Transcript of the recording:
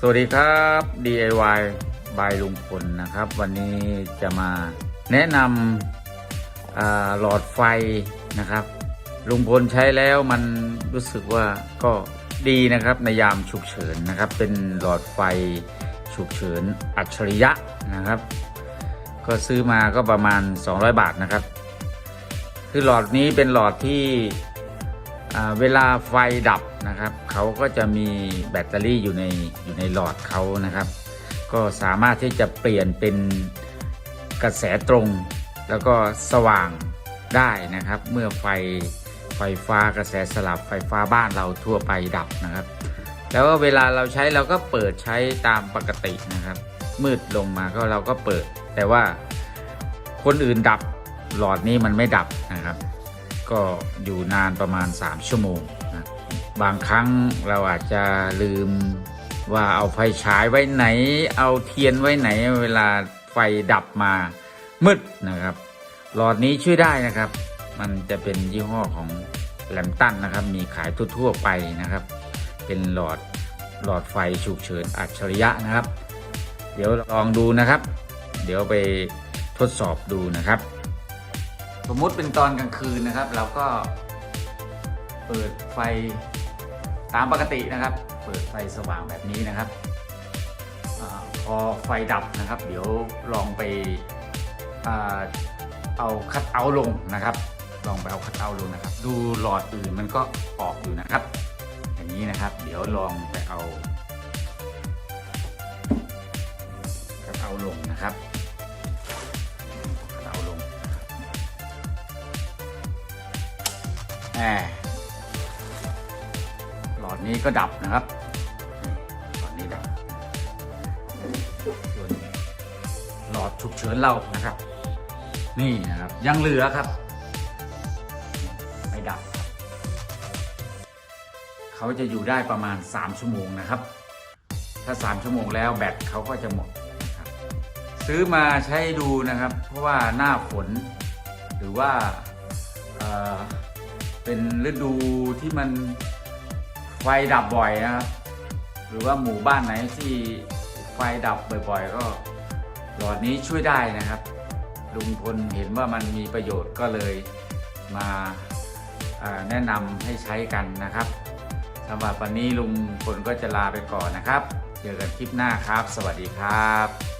สวัสดีครับ DIY บายลุงพลนะครับ วันนี้จะมาแนะนำหลอดไฟนะครับ ลุงพลใช้แล้วมันรู้สึกว่าก็ดีนะครับในยามฉุกเฉินนะครับ เป็นหลอดไฟฉุกเฉินอัจฉริยะนะครับ ก็ซื้อมาก็ประมาณ 200 บาทนะครับ คือหลอดนี้เป็นหลอดที่ เวลาไฟดับนะครับ เขาก็จะมีแบตเตอรี่อยู่ในอยู่ในหลอดเขานะครับ ก็สามารถที่จะเปลี่ยนเป็นกระแสตรง แล้วก็สว่างได้นะครับ เมื่อไฟไฟฟ้ากระแสสลับไฟฟ้าบ้านเราทั่วไปดับนะครับ แล้วก็เวลาเราใช้เราก็เปิดใช้ตามปกตินะครับ มืดลงมาก็เราก็เปิด แต่ว่าคนอื่นดับหลอดนี้มันไม่ดับนะครับ ก็อยู่นานประมาณ 3 ชั่วโมงนะบางครั้งเราอาจจะลืมว่าเอาไฟฉายไว้ไหน เอาเทียนไว้ไหน เวลาไฟดับมามืดนะครับ หลอดนี้ช่วยได้นะครับ มันจะเป็นยี่ห้อของแลมตันนะครับ มีขายทั่วๆไปนะครับ เป็นหลอดหลอดไฟฉุกเฉินอัจฉริยะนะครับ เดี๋ยวลองดูนะครับ เดี๋ยวไปทดสอบดูนะครับ สมมุติเป็นตอนกลางคืนนะครับ เราก็เปิดไฟตามปกตินะครับ เปิดไฟสว่างแบบนี้นะครับอพอไฟดับนะครับ เดี๋ยวลองไปอเอาคัดเอาลงนะครับ ลองไปเอาคัดเอาลงนะครับ ดูหลอดอื่นมันก็ออกอยู่นะครับ อย่างนี้นะครับ เดี๋ยวลองไปเอาคัดเอาลงนะครับ แหมหลอดนี้ก็ดับนะครับหลอดนี้ดับส่วนหลอดฉุกเฉินเรานะครับ นี่นะครับยังเหลือครับไม่ดับครับ เขาจะอยู่ได้ประมาณ 3 ชั่วโมงนะครับ ถ้า 3 ชั่วโมงแล้วแบตเขาก็จะหมดนะครับซื้อมาใช้ดูนะครับ เพราะว่าหน้าฝนหรือว่า เป็นฤดูที่มันไฟดับบ่อยนะครับ หรือว่าหมู่บ้านไหนที่ไฟดับบ่อยๆ ก็หลอดนี้ช่วยได้นะครับ ลุงพลเห็นว่ามันมีประโยชน์ก็เลยมาแนะนำให้ใช้กันนะครับสำหรับวันนี้ลุงพลก็จะลาไปก่อนนะครับ เจอกันคลิปหน้าครับ สวัสดีครับ